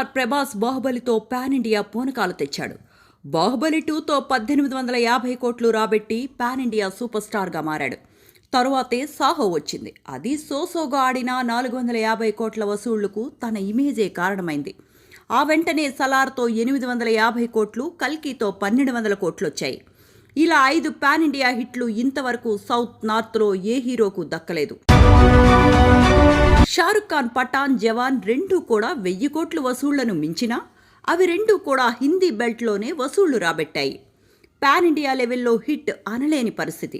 Star Prabhas బాహుబలితో pan India పూనకాలు తెచ్చాడు. బాహుబలి టూతో పద్దెనిమిది వందల యాభై కోట్లు రాబెట్టి పాన్ ఇండియా సూపర్ స్టార్గా మారాడు. తరువాతే సాహో వచ్చింది. అది సోసోగా ఆడిన నాలుగు వందల యాభై కోట్ల వసూళ్ళకు తన ఇమేజే కారణమైంది. ఆ వెంటనే సలార్తో ఎనిమిది వందల యాభై కోట్లు కల్కీతో పన్నెండు వందల కోట్లు వచ్చాయి ఇలా ఐదు పాన్ ఇండియా హిట్లు ఇంతవరకు సౌత్ నార్త్లో ఏ హీరోకు దక్కలేదు. షారుఖ్ ఖాన్ పఠాన్ జవాన్ రెండూ కూడా వెయ్యి కోట్లు వసూళ్ళను మించినా అవి రెండూ కూడా హిందీ బెల్ట్లోనే వసూళ్ళు రాబెట్టాయి. పాన్ ఇండియా లెవెల్లో హిట్ అనలేని పరిస్థితి.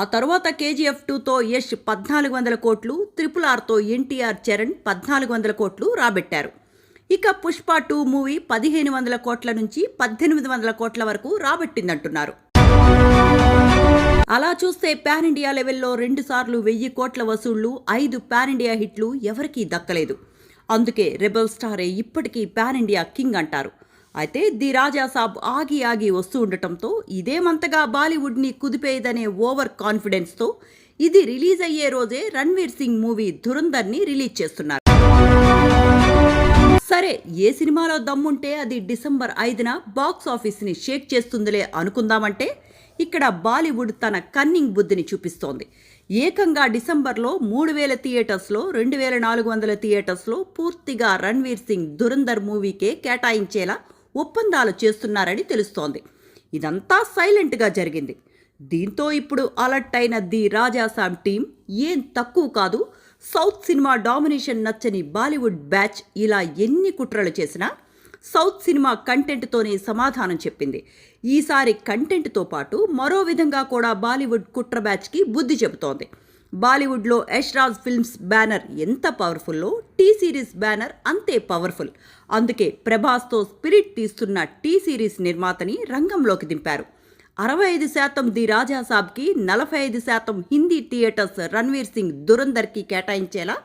ఆ తర్వాత కేజీఎఫ్ టూతో యష్ పద్నాలుగు వందల కోట్లు త్రిపుల్ ఆర్తో ఎన్టీఆర్ చరణ్ పద్నాలుగు వందల కోట్లు రాబెట్టారు. ఇక పుష్ప టూ మూవీ పదిహేను వందల కోట్ల నుంచి పద్దెనిమిది వందల కోట్ల వరకు రాబట్టిందంటున్నారు. అలా చూస్తే పాన్ ఇండియా లెవెల్లో రెండుసార్లు వెయ్యి కోట్ల వసూళ్ళు ఐదు పాన్ ఇండియా హిట్లు ఎవరికీ దక్కలేదు. అందుకే రెబల్ స్టారే ఇప్పటికీ పాన్ ఇండియా కింగ్ అంటారు. అయితే ది రాజా సాబ్ ఆగి ఆగి వస్తూ ఉండటంతో ఇదేమంతగా బాలీవుడ్ని కుదిపేయదనే ఓవర్ కాన్ఫిడెన్స్తో ఇది రిలీజ్ అయ్యే రోజే రణ్వీర్ సింగ్ మూవీ ధురంధర్ని రిలీజ్ చేస్తున్నారు. సరే ఏ సినిమాలో దమ్ముంటే అది డిసెంబర్ ఐదున బాక్స్ ఆఫీస్ని షేక్ చేస్తుందిలే అనుకుందామంటే ఇక్కడ బాలీవుడ్ తన కన్నింగ్ బుద్ధిని చూపిస్తోంది. ఏకంగా డిసెంబర్లో మూడు వేల థియేటర్స్లో రెండు వేల నాలుగు వందల థియేటర్స్లో పూర్తిగా రణ్వీర్ సింగ్ దురందర్ మూవీకే కేటాయించేలా ఒప్పందాలు చేస్తున్నారని తెలుస్తోంది. ఇదంతా సైలెంట్గా జరిగింది. దీంతో ఇప్పుడు అలర్ట్ అయిన ది రాజాసామ్ టీం ఏం తక్కువ కాదు సౌత్ సినిమా డామినేషన్ నచ్చని బాలీవుడ్ బ్యాచ్ ఇలా ఎన్ని కుట్రలు చేసినా సౌత్ సినిమా కంటెంట్తోనే సమాధానం చెప్పింది. ఈసారి కంటెంట్తో పాటు మరో విధంగా కూడా బాలీవుడ్ కుట్ర బ్యాచ్కి బుద్ధి చెబుతోంది. బాలీవుడ్లో యష్రాజ్ ఫిల్మ్స్ బ్యానర్ ఎంత పవర్ఫుల్లో టీ సిరీస్ బ్యానర్ అంతే పవర్ఫుల్. అందుకే ప్రభాస్తో స్పిరిట్ తీస్తున్న టీ సిరీస్ నిర్మాతని రంగంలోకి దింపారు. అరవై ఐదు శాతం ది రాజా సాబ్కి నలభై ఐదు శాతం హిందీ థియేటర్స్ రణ్వీర్ సింగ్ దురందర్కి కేటాయించేలా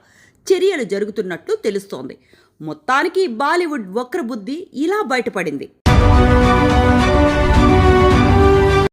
చర్యలు జరుగుతున్నట్లు తెలుస్తోంది. మొత్తానికి బాలీవుడ్ వక్రబుద్ధి ఇలా బయటపడింది.